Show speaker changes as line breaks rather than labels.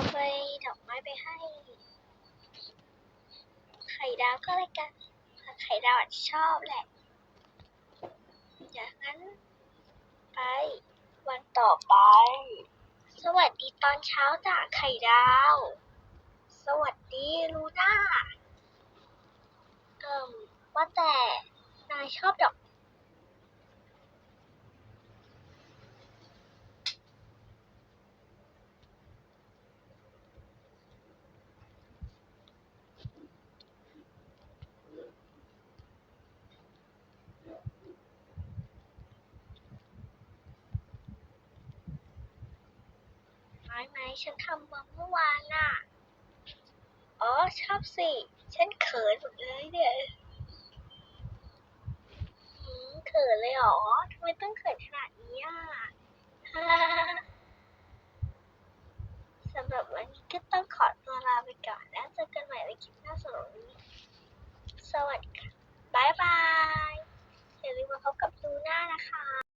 เอาไปดอกไม้ไปให้ ไข่ดาวก็เลยกัน ไข่ดาวชอบแหละจากนั้นไปวันต่อไป สวัสดีตอนเช้าจากไข่ดาว สวัสดีลูน่า เอิ่มว่าแต่นายชอบดอก ไม้ไหมฉันทำมาเมื่อวานน่ะ อ๋อชอบสิ ฉันเขินหมดเลยเนี่ยเขินเลยเหรอทำไมต้องเขินขนาดนี้อะสำหรับวันนี้ก็ต้องขอตัวลาไปก่อนแล้วเจอกันใหม่ในคลิปหน้าสำหรับวันนี้สวัสดีค่ะ บ๊ายบายอย่าลืมมาพบกับลูหน่านะคะ